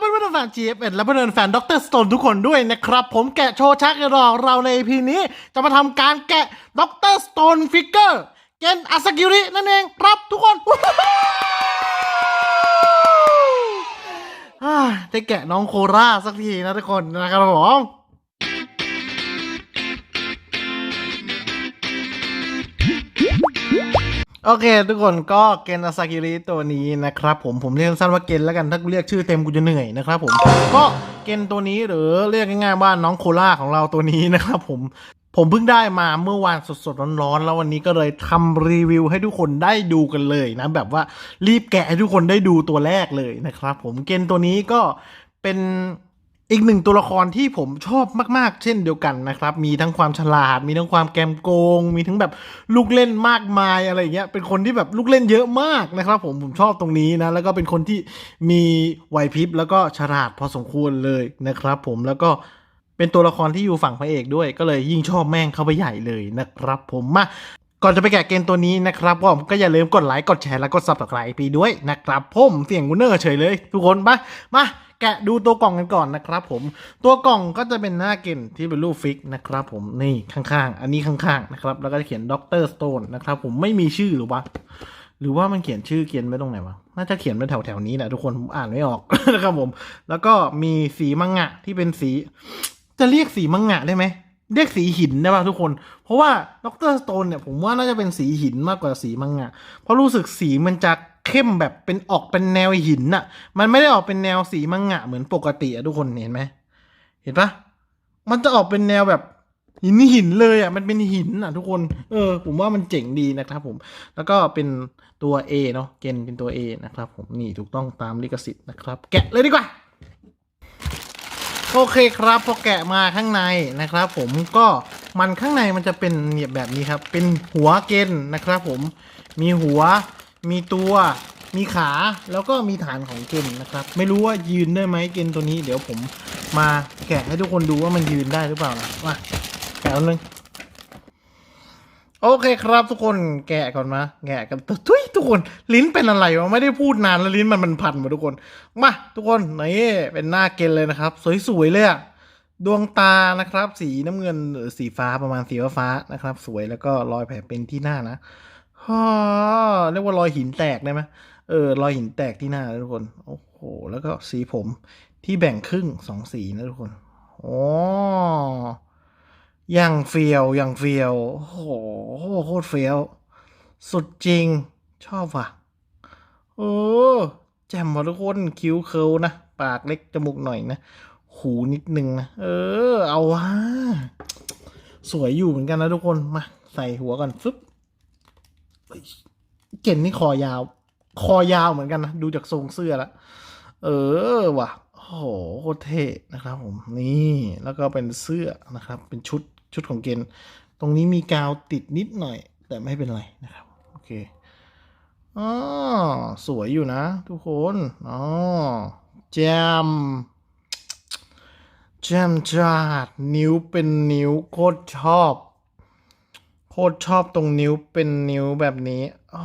เพื่อนๆแฟน GFN และเพื่อนๆแฟนด็อกเตอร์สโตนทุกคนด้วยนะครับ ผมแกะโชว์ชักรอเราใน EP นี้จะมาทำการแกะด็อกเตอร์สโตนฟิกเกอร์เกนอาซากิรินั่นเองครับทุกคนอ่าได้แกะน้องโคราสักทีนะทุกคนนะครับผม โอเค ทุกคนก็เกนอาซากิริตัวนี้นะครับผมผมเรียกสั้นว่าเกนแล้วกันถ้ากูเรียกชื่อเต็มกูจะเหนื่อยนะครับผมก็เกนตัวนี้หรือเรียกง่ายๆว่าน้องโคล่าของเราตัวนี้นะครับผมผมเพิ่งได้มาเมื่อวานสดๆร้อนๆแล้ววันนี้ก็เลยทำรีวิวให้ทุกคนได้ดูกันเลยนะ แบบว่ารีบแกะให้ทุกคนได้ดูตัวแรกเลยนะครับผมเกนตัวนี้ก็เป็น อีกหนึ่งตัวละครที่ผมชอบมากๆ เช่นเดียวกันนะครับ มีทั้งความฉลาด มีทั้งความแกมโกง มีทั้งแบบลูกเล่นมากมายอะไรเงี้ย เป็นคนที่แบบลูกเล่นเยอะมากนะครับ ผมผมชอบตรงนี้นะ แล้วก็เป็นคนที่มีไหวพริบแล้วก็ฉลาดพอสมควรเลยนะครับ ผมแล้วก็เป็นตัวละครที่อยู่ฝั่งพระเอกด้วย ก็เลยยิ่งชอบแม่งเข้าไปใหญ่เลยนะครับ ผมมาก่อนจะไปแกะเกมตัวนี้นะครับผมก็อย่าลืมกดไลค์กดแชร์แล้วก็ซับสไครป์ปีด้วยนะครับผมเสียงกูเนอร์เฉยเลย ทุกคนมามา แกะดูตัวกล่องกันก่อนนะครับผม ตัวกล่องก็จะเป็นหน้าเกนที่เป็นรูปฟิกนะครับผมนี่ข้างๆ อันนี้ข้างๆนะครับแล้วก็จะเขียนด็อกเตอร์สโตนนะครับผมไม่มีชื่อหรือวะหรือว่ามันเขียนชื่อเกียนไว้ตรงไหนวะน่าจะเขียนไว้แถวๆนี้แหละทุกคนผมอ่านไม่ออกนะครับผม แล้วก็มีสีมังงะที่เป็นสี จะเรียกสีมังงะได้ไหมเรียกสีหินได้ป่ะทุกคน เพราะว่าด็อกเตอร์สโตนเนี่ยผมว่าน่าจะเป็นสีหินมากกว่าสีมังงะเพราะรู้สึกสีมันจะ เข้มแบบเป็นออกเป็นแนวหินน่ะ มันไม่ได้ออกเป็นแนวสีมังงะเหมือนปกติอะทุกคนเห็นไหมเห็นปะมันจะออกเป็นแนวแบบหินหินเลยอะมันเป็นหินอะทุกคน เออ ผมว่ามันเจ๋งดีนะครับผม แล้วก็เป็นตัว A เนาะเกนเป็นตัว A นะครับผมนี่ถูกต้องตามลิขสิทธิ์นะครับ แกะเลยดีกว่า โอเคครับพอแกะมาข้างในนะครับ ผมก็มันข้างในมันจะเป็นเนี่ยแบบนี้ครับ เป็นหัวเกนนะครับ ผมมีหัว มีตัวมีขาแล้วก็มีฐานของเกนนะครับ ไม่รู้ว่ายืนได้ไหมเกนตัวนี้ เดี๋ยวผมมาแกะให้ทุกคนดูว่ามันยืนได้หรือเปล่านะมาแกะอันนึงโอเคครับทุกคนแกะก่อนมาแกะกันทุยทุกคนลิ้นเป็นอะไรวะไม่ได้พูดนานแล้วลิ้นมันมันพันมาทุกคนมาทุกคนนี่เป็นหน้าเกนเลยนะครับ สวยๆเลยอะดวงตานะครับ สีน้ำเงินหรือสีฟ้าประมาณสีฟ้านะครับ สวยแล้วก็รอยแผลเป็นที่หน้านะ ฮ่าเรียกว่ารอยหินแตกได้ไหมเออรอยหินแตกที่หน้านะทุกคนโอ้โหแล้วก็สีผมที่แบ่งครึ่งสองสีนะทุกคนโอ้ยังเฟียวยังเฟียวโอ้โหโคตรเฟียว สุดจริงชอบว่ะเออแจ่มว่ะทุกคนคิ้วเคิลนะ ปากเล็กจมูกหน่อยนะ หูนิดนึงนะ เออ เอาวะสวยอยู่เหมือนกันนะทุกคน มา ใส่หัวก่อนฟึบ เก่นนี่คอยาว คอยาวเหมือนกันนะ ดูจากทรงเสื้อล้วเออว่ะโอ้โหโคตรเท่นะครับผมนี่แล้วก็เป็นเสื้อนะครับ เป็นชุดชุดของเกนตรงนี้มีกาวติดนิดหน่อย แต่ไม่เป็นไรนะครับ โอเคอ๋อสวยอยู่นะ ทุกคนอ๋อแจมแจมจัดนิ้วเป็นนิ้วโคตรชอบ ตรชอบตรงนิ้วเป็นนิ้วแบบนี้อ๋อ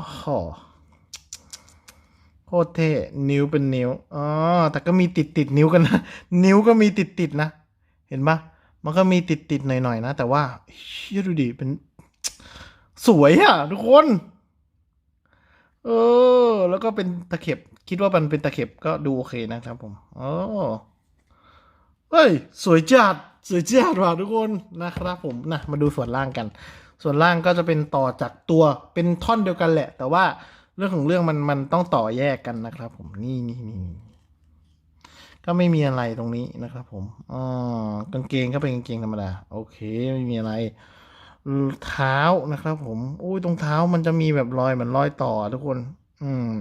โคตรเท่นิ้วเป็นนิ้วอ๋อแต่ก็มีติดติดนิ้วกันนะ นิ้วก็มีติดติดนะ เห็นปะมันก็มีติดติดหน่อยๆนะ แต่ว่าเชื่อดูดิเป็น สวยอะทุกคน เออ แล้วก็เป็นตะเข็บ คิดว่ามันเป็นตะเข็บก็ดูโอเคนะครับผมอ๋อเฮ้ย สวยจัดสวยจัดว่ะทุกคนนะครับผมนะมาดูส่วนล่างกัน ส่วนล่างก็จะเป็นต่อจากตัวเป็นท่อนเดียวกันแหละ แต่ว่าเรื่องของเรื่องมันมันต้องต่อแยกกันนะครับ ผมนี่นี่นี่ก็ไม่มีอะไรตรงนี้นะครับผมอ๋อกางเกงก็เป็นกางเกงธรรมดา โอเคไม่มีอะไร เท้านะครับผมอุ้ยตรงเท้ามันจะมีแบบรอยเหมือนรอยต่อทุกคน อืม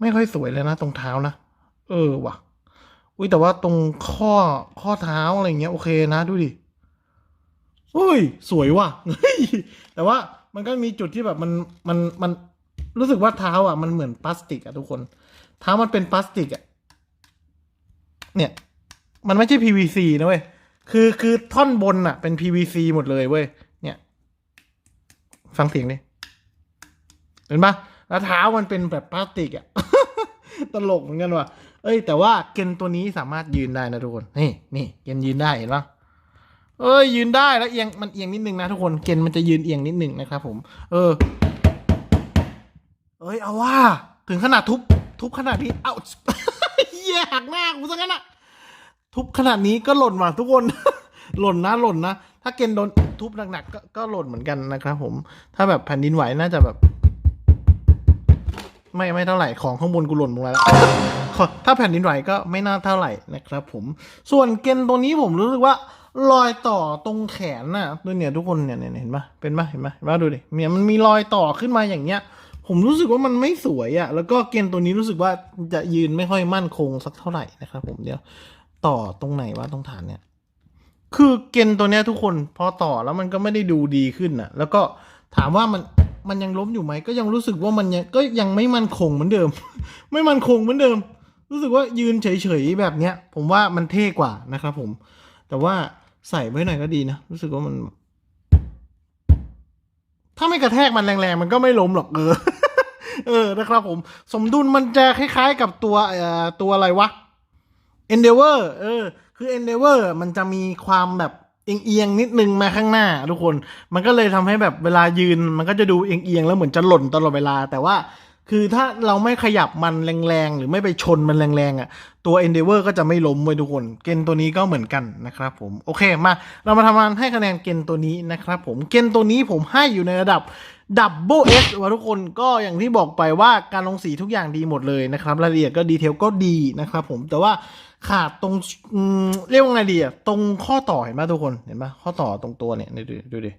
ไม่ค่อยสวยเลยนะตรงเท้านะ เออว่ะ อุ้ยแต่ว่าตรงข้อข้อเท้าอะไรเงี้ยโอเคนะดูดิ อุ้ย สวยว่ะเฮ้ยแต่ว่ามันก็มีจุดที่แบบมันมันมันรู้สึกว่าเท้าอะมันเหมือนพลาสติกอะทุกคน เท้ามันเป็นพลาสติกอะเนี่ย มันไม่ใช่ PVC นะเว้ยคือคือท่อนบนอะ เป็น PVC หมดเลยเว้ยเนี่ย ฟังเสียงดิเห็นปะแล้วเท้ามันเป็นแบบพลาสติกอะตลกเหมือนกันว่ะ เอ้ย แต่ว่าเกนตัวนี้สามารถยืนได้นะทุกคน นี่นี่เกนยืนได้เห็นปะ เอ้ยยืนได้แล้วเอียงมันเอียงนิดนึงนะทุกคนเกนมันจะยืนเอียงนิดนึงนะครับผม เออ เอ้ยเอาว่า ถึงขนาดทุบ ทุบขนาดนี้เอ้าเหี้ยหักหน้ากูซะงั้นอะทุบขนาดนี้ก็หล่นว่ะทุกคน หล่นนะหล่นนะถ้าเกนโดนทุบหนักๆก็ก็หล่นเหมือนกันนะครับผม ถ้าแบบแผ่นดินไหวน่าจะแบบ ไม่ไม่เท่าไหร่ของข้างบนกูหล่นลงมาแล้วถ้าแผ่นดินไหวก็ไม่น่าเท่าไหร่นะครับผม ส่วนเกนตัวนี้ผมรู้สึกว่า รอยต่อตรงแขนน่ะดูเนี่ยทุกคนเนี่ยเห็นปะเป็นปะเห็นปะเห็นปะดูดิเนี่ยมันมีรอยต่อขึ้นมาอย่างเงี้ย ผมรู้สึกว่ามันไม่สวยอะ่ะ แล้วก็เกนตัวนี้รู้สึกว่าจะยืนไม่ค่อยมั่นคงสักเท่าไหร่นะครับผมเดี๋ยวต่อตรงไหนวะตรงฐานเนี่ย คือเกนตัวเนี้ยทุกคนพอต่อแล้วมันก็ไม่ได้ดูดีขึ้นน่ะ แล้วก็ถามว่ามันมันยังล้มอยู่ไหมก็ยังรู้สึกว่ามันยังก็ยังไม่มั่นคงเหมือนเดิม ไม่มั่นคงเหมือนเดิม รู้สึกว่ายืนเฉยๆแบบเนี้ย ผมว่ามันเท่กว่านะครับผม แต่ว่า ใส่ไว้หน่อยก็ดีนะ รู้สึกว่ามัน ถ้าไม่กระแทกมันแรงๆ มันก็ไม่ล้มหรอกเออ เออนะครับผม สมดุลมันจะคล้ายๆกับตัวเอ่อตัวอะไรวะ Endeavor เออ คือ Endeavor มันจะมีความแบบเอียงๆนิดนึงมาข้างหน้า ทุกคน มันก็เลยทำให้แบบเวลายืน มันก็จะดูเอียงๆแล้วเหมือนจะหล่นตลอดเวลา แต่ว่า คือถ้าเราไม่ขยับมันแรงๆ หรือไม่ไปชนมันแรงๆอะตัว Endeavor ก็จะไม่ล้มเว้ยทุกคน เกณฑ์ตัวนี้ก็เหมือนกันนะครับผม โอเคมา เรามาทำงานให้คะแนนเกณฑ์ตัวนี้นะครับผมเกณฑ์ตัวนี้ผมให้อยู่ในระดับดับเบิลเอสว่าทุกคนก็อย่างที่บอกไปว่าการลงสีทุกอย่างดีหมดเลยนะครับ รายละเอียดก็ดีเทลก็ดีนะครับผมแต่ว่าขาดตรงเรียกว่าไงดีอะตรงข้อต่อเห็นไหมทุกคนเห็นไหมข้อต่อตรงตัวเนี่ยดูดิดูดิ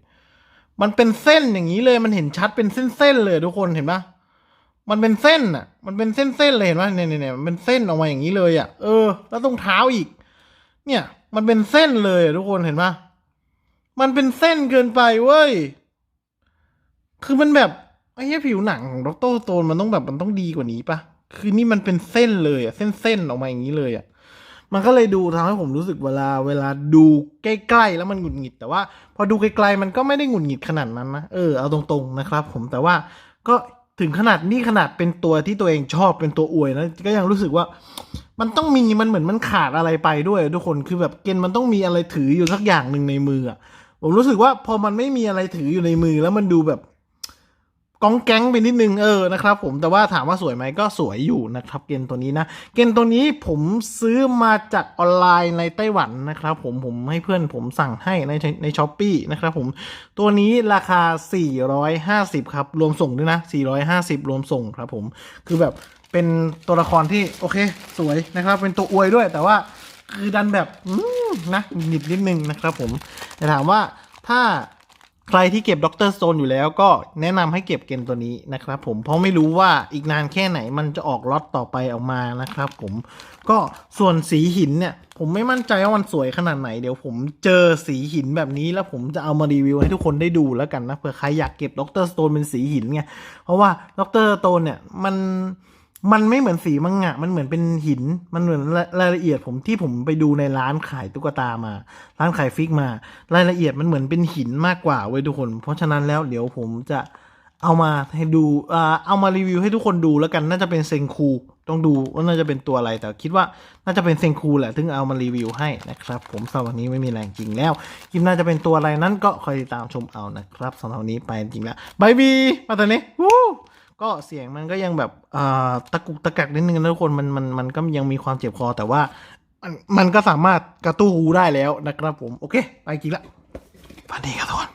มันเป็นเส้นอย่างนี้เลยมันเห็นชัดเป็นเส้นๆเลยทุกคนเห็นปะมั มันเป็นเส้นอะมันเป็นเส้นๆเลยเห็นปะเนี่ยเนี่ยเนี่ยมันเป็นเส้นออกมาอย่างนี้เลยอะเออ แล้วตรงเท้าอีก เนี่ย มันเป็นเส้นเลยทุกคนเห็นปะมันเป็นเส้นเกินไปเว้ย คือมันแบบไอ้เหี้ยผิวหนังของดรโตนมันต้องแบบมันต้องดีกว่านี้ปะคือนี่มันเป็นเส้นเลยอะเส้นเส้นๆออกมาอย่างนี้เลยอะมันก็เลยดูทำให้ผมรู้สึกเวลา เวลาดูใกล้ๆแล้วมันหงุดหงิด แต่ว่า พอดูไกลๆมันก็ไม่ได้หงุดหงิดขนาดนั้นนะ เออ เอาตรงๆนะครับ ผม แต่ว่าก็ ถึงขนาดนี่ขนาดเป็นตัวที่ตัวเองชอบเป็นตัวอวยนะก็ยังรู้สึกว่า มันต้องมีมันเหมือนมันขาดอะไรไปด้วย ทุกคนคือแบบเกณฑ์มันต้องมีอะไรถืออยู่สักอย่างหนึ่งในมืออะผมรู้สึกว่าพอมันไม่มีอะไรถืออยู่ในมือแล้วมันดูแบบ กองแก๊งไปนิดนึงเออนะครับผมแต่ว่าถามว่าสวยไหมก็สวยอยู่นะครับเกณฑ์ตัวนี้นะ เกณฑ์ตัวนี้ผมซื้อมาจากออนไลน์ในไต้หวันนะครับผมผมให้เพื่อนผมสั่งให้ในในช้อปปีนะครับผมตัวนี้ราคา 450 ครับ รวมส่งด้วยนะ 450 รวมส่งครับผมคือแบบเป็นตัวละครที่โอเคสวยนะครับ เป็นตัวอวยด้วย แต่ว่าคือดันแบบนะหนิบนิดนึงนะครับผมแต่ถามว่าถ้า ใครที่เก็บด็อกเตอร์สโตนอยู่แล้วก็แนะนำให้เก็บเกมตัวนี้นะครับผมเพราะไม่รู้ว่าอีกนานแค่ไหนมันจะออกล็อตต่อไปออกมานะครับผมก็ส่วนสีหินเนี่ย ผมไม่มั่นใจว่ามันสวยขนาดไหน เดี๋ยวผมเจอสีหินแบบนี้แล้วผมจะเอามารีวิวให้ทุกคนได้ดูแล้วกันนะเผื่อใครอยากเก็บด็อกเตอร์สโตนเป็นสีหินไงเพราะว่าด็อกเตอร์สโตนเนี่ยมัน มันไม่เหมือนสีมังงะ มันเหมือนเป็นหิน มันเหมือนรายละเอียดผมที่ผมไปดูในร้านขายตุ๊กตามา ร้านขายฟิกมา รายละเอียดมันเหมือนเป็นหินมากกว่าเว้ยทุกคน เพราะฉะนั้นแล้วเดี๋ยวผมจะเอามาให้ดูเอามารีวิวให้ทุกคนดูแล้วกัน น่าจะเป็นเซงคู ต้องดูว่าน่าจะเป็นตัวอะไร แต่คิดว่าน่าจะเป็นเซงคูแหละ ถึงเอามารีวิวให้นะครับ ผมสำหรับวันนี้ไม่มีแรงจริงแล้วคลิปน่าจะเป็นตัวอะไรนั้นก็คอยติดตามชมเอานะครับสำหรับวันนี้ไปจริงแล้วบายบีมาตอนนี้วู้ ก็เสียงมันก็ยังแบบอ่าตะกุกตะกักนิดนึงนะทุกคนมันมันมันก็ยังมีความเจ็บคอแต่ว่ามันมันก็สามารถกระตู้หูได้แล้วนะครับผม โอเค ไปกินละวันดีครับทุกคน